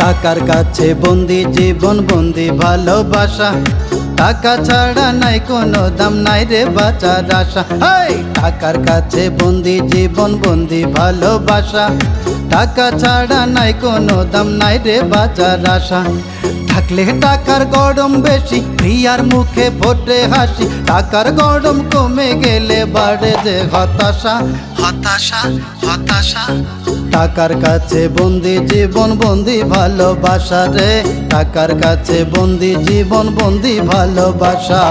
টাকার কাছে বন্দি জীবন, বন্দি ভালোবাসা। টাকা ছাড়া নাই, কোনো দাম নাই রে বাঁচার আশা। হাই, টাকার কাছে বন্দি জীবন, বন্দি ভালোবাসা। টাকা ছাড়া নাই, কোনো দাম নাই রে বাঁচার আশা। থাকলে টাকার গরম বেশি প্রিয়ার মুখে ফোটে হাসি। টাকার গরম কমে গেলে বাড়ে যে হতাশা। হতাশা হতাশা। টাকার কাছে বন্দি জীবন বন্দি ভালোবাসা রে। টাকার কাছে বন্দি জীবন বন্দি ভালোবাসা।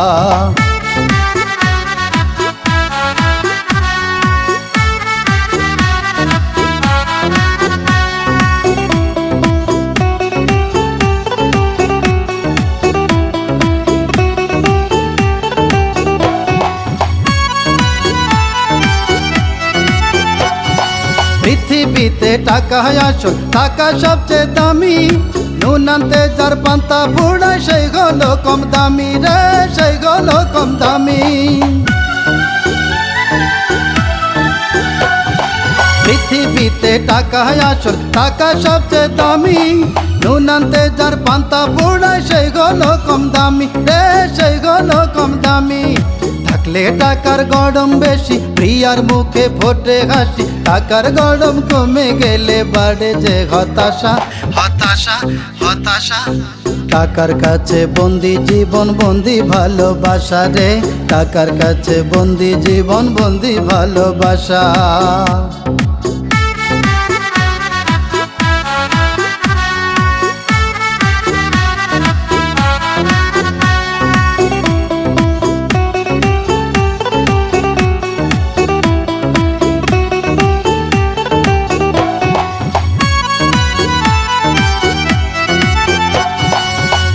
পৃথিবীতে টাকা আসল, টাকা সবচেয়ে দামি। নুন আনতে যার পান্তা ফুড়ায় সেই হলো কম দামি রে, সেই হলো কম দামি। পৃথিবীতে টাকা আসল, টাকা সবচেয়ে দামি। নুন আনতে যার পান্তা ফুড়ায় সেই হলো কম দামি রে, সেই হলো কম দামি। থাকলে টাকার গরম বেশি, প্রিয়ার মুখে ফোটে হাসি টাকার গরম কমে গেলে বাড়ে যে হতাশা। হতাশা হতাশা। টাকার কাছে বন্দি জীবন বন্দি ভালোবাসা রে। টাকার কাছে বন্দি জীবন বন্দি ভালোবাসা।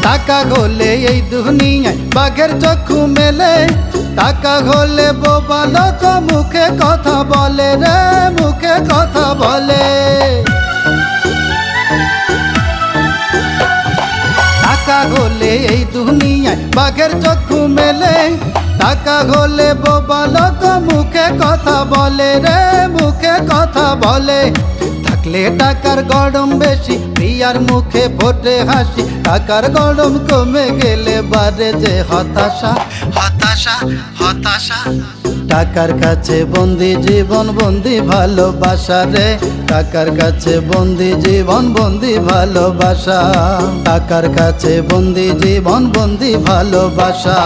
টাকা হলে এই দুনিয়ায় বাঘের চক্ষু মেলে। টাকা হলে বোবা লোক মুখে কথা বলে রে, মুখে কথা বলে। টাকা হলে এই দুনিয়ায় বাঘের চক্ষু মেলে। টাকা হলে বোবা লোক মুখে কথা বলে রে, মুখে কথা বলে। থাকলে টাকার গরম বেশি, প্রিয়ার মুখে ফোটে হাসি। টাকার গরম কমে গেলে বারে যে হতাশা হতাশা হতাশা। টাকার কাছে বন্দি জীবন, বন্দি ভালোবাসা রে। টাকার কাছে বন্দি জীবন, বন্দি ভালোবাসা। টাকার কাছে বন্দি জীবন, বন্দি ভালোবাসা।